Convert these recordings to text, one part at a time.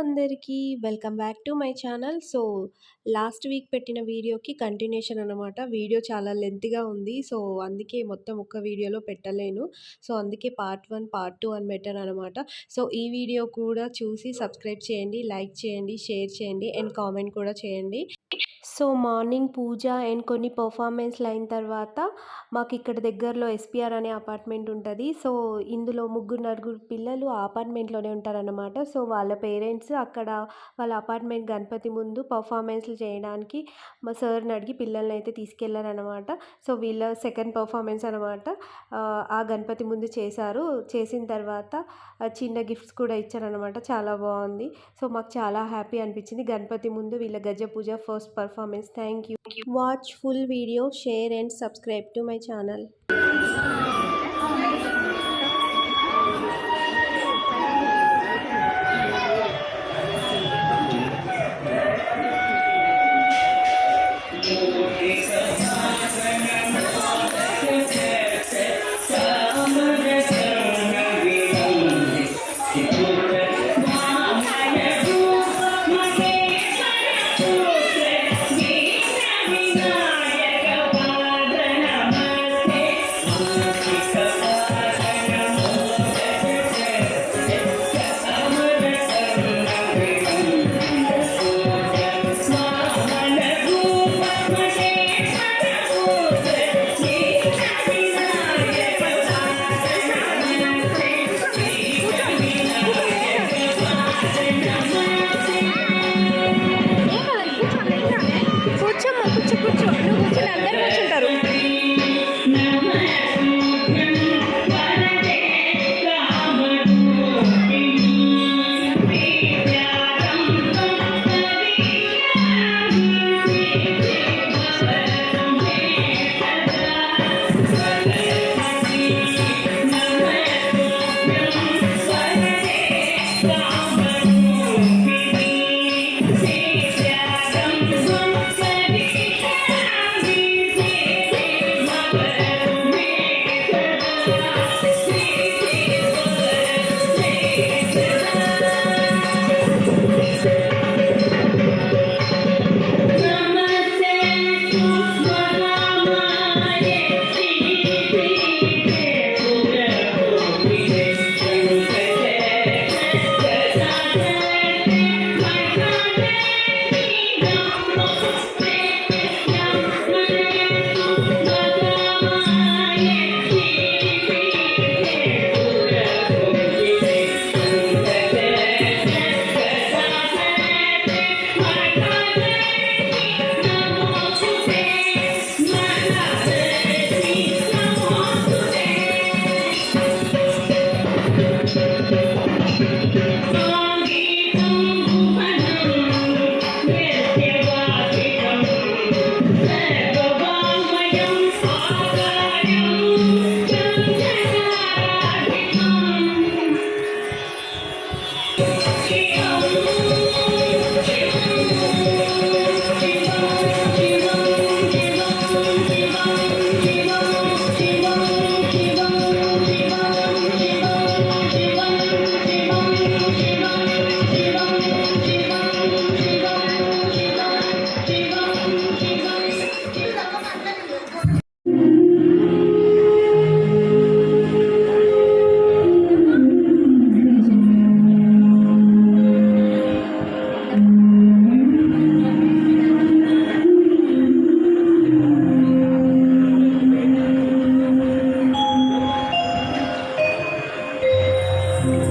అందరికీ welcome back to my channel. So, last week పెట్టిన వీడియోకి కంటిన్యూషన్ అనమాట. వీడియో చాలా లెంత్గా ఉంది. సో, అందుకే మొత్తం ఒక్క వీడియోలో పెట్టలేను. సో, అందుకే పార్ట్ వన్ పార్ట్ టూ అని పెట్టాననమాట. సో, ఈ వీడియో కూడా చూసి సబ్స్క్రైబ్ చేయండి, లైక్ చేయండి, షేర్ చేయండి అండ్ కామెంట్ కూడా చేయండి. సో, మార్నింగ్ పూజ అండ్ కొన్ని పర్ఫార్మెన్స్లు అయిన తర్వాత మాకు ఇక్కడ దగ్గరలో ఎస్‌పీఆర్ అనే అపార్ట్మెంట్ ఉంటుంది సో, ఇందులో ముగ్గురు, నలుగురు పిల్లలు ఆ అపార్ట్మెంట్‌లోనే ఉంటారనమాట. సో, వాళ్ళ పేరెంట్స్ అక్కడ వాళ్ళ అపార్ట్మెంట్ గణపతి ముందు పెర్ఫార్మన్స్‌లు చేయడానికి మా సార్‌ని అడిగి పిల్లల్నైతే తీసుకెళ్ళారనమాట. సో, వీళ్ళ సెకండ్ పెర్ఫార్మన్స్ అనమాట. ఆ గణపతి ముందు చేశారు. చేసిన తర్వాత చిన్న గిఫ్ట్స్ కూడా ఇచ్చారనమాట. చాలా బావుంది. సో, మాకు చాలా హ్యాపీ అనిపించింది. గణపతి ముందు వీళ్ళ గజ పూజ first performance. Thank you. Watch full video, share and subscribe to my channel.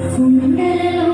风干了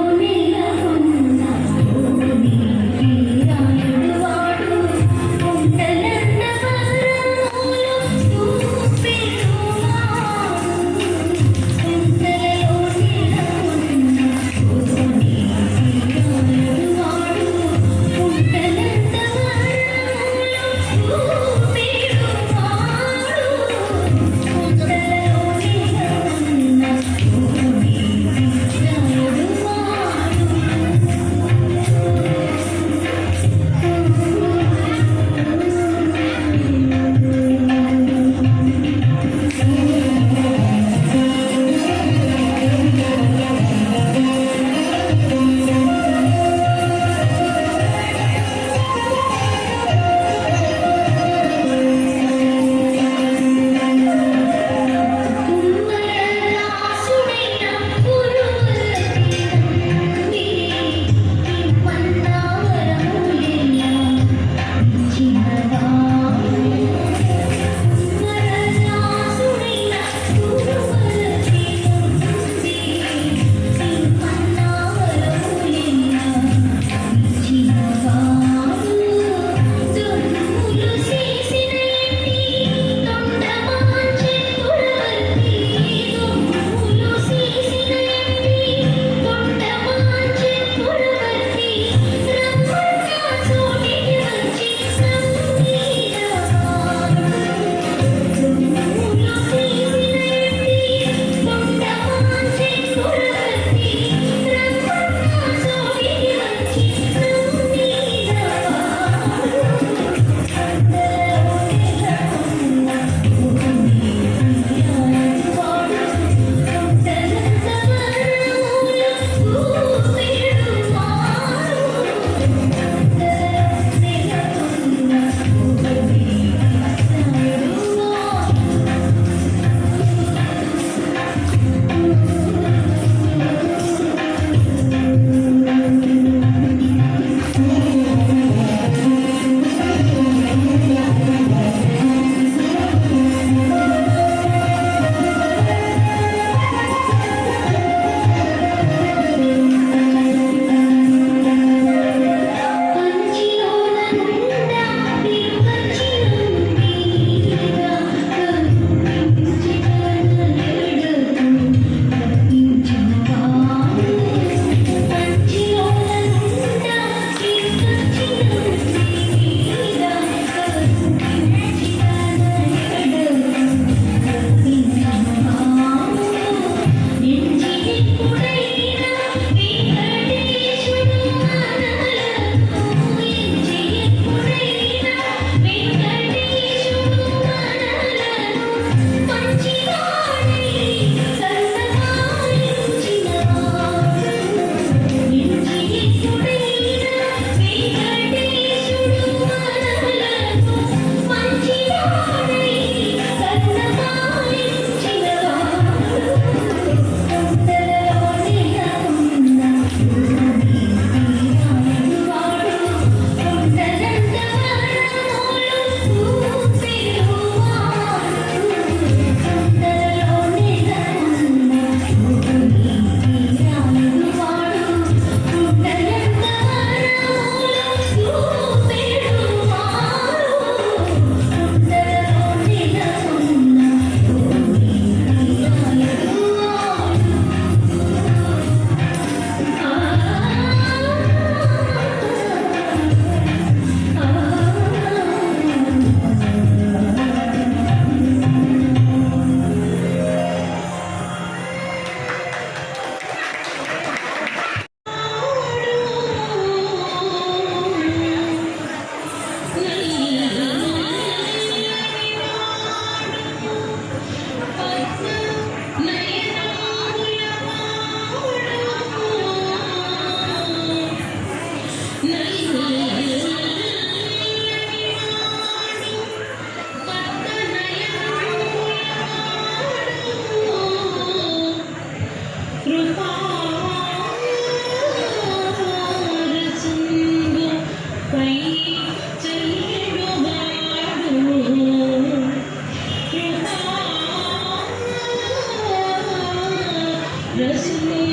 nesse tempo.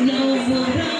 No, no, no.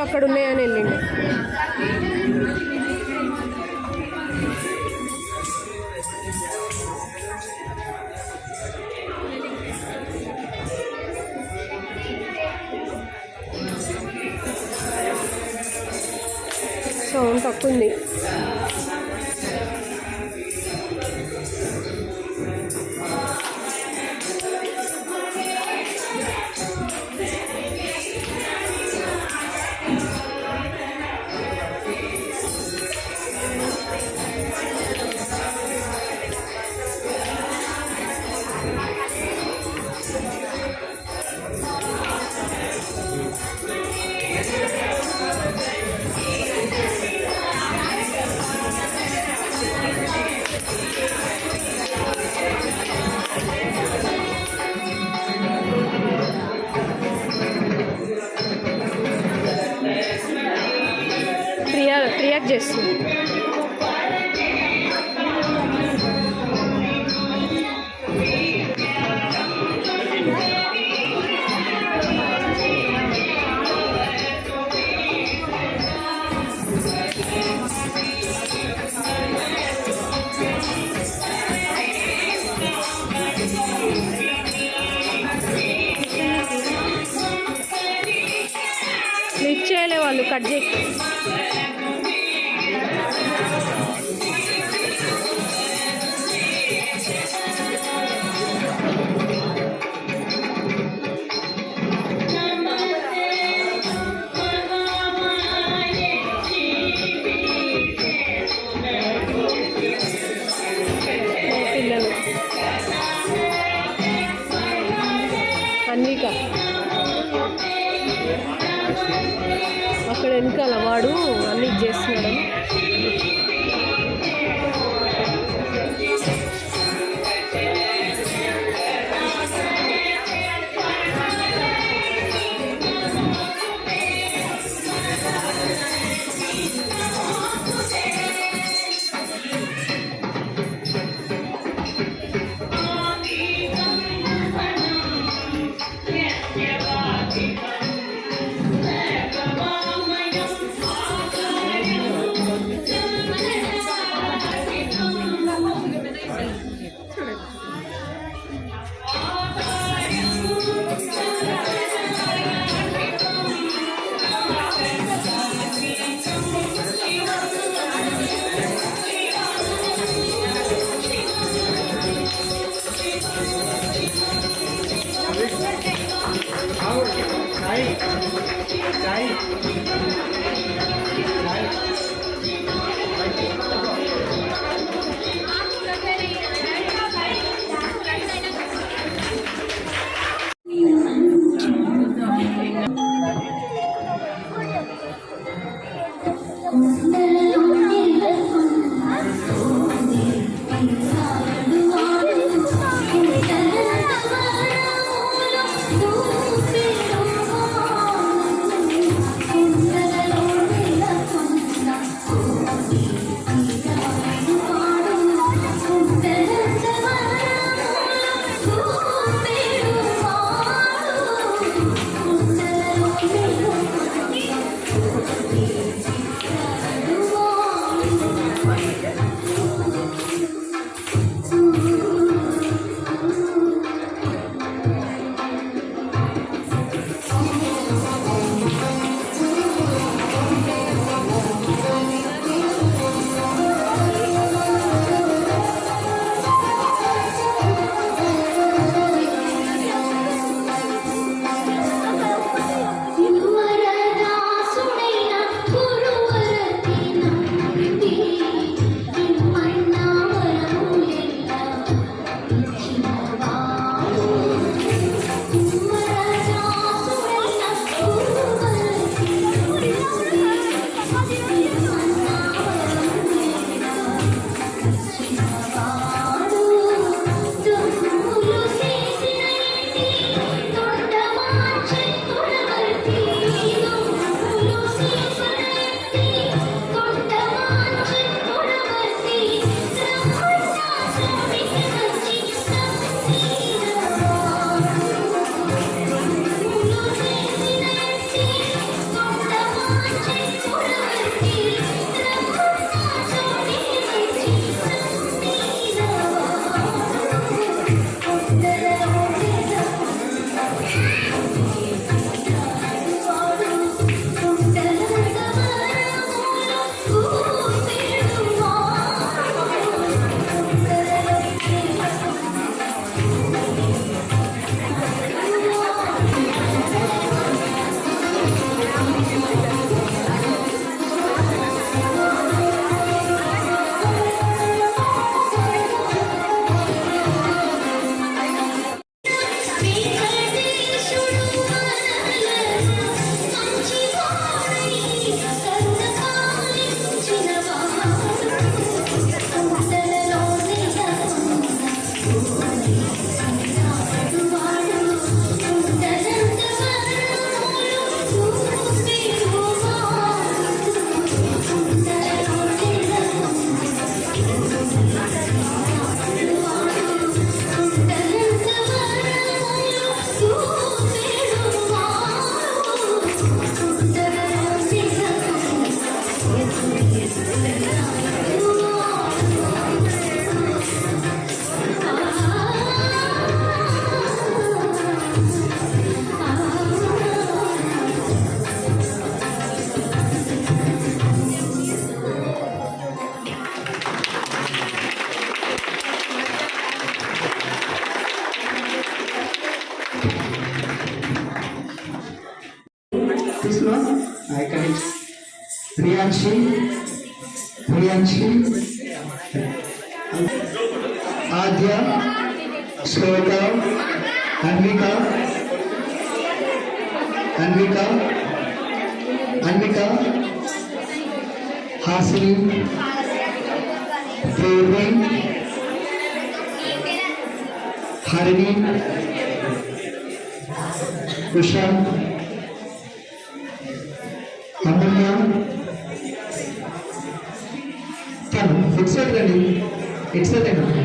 అక్కడ ఉన్నాయని వెళ్ళిండు. సౌండ్ తక్కువ ఉంది. చేయలే వాళ్ళు ಮಾಡು Thank you. Vishal, Amarya, Tan, fix it,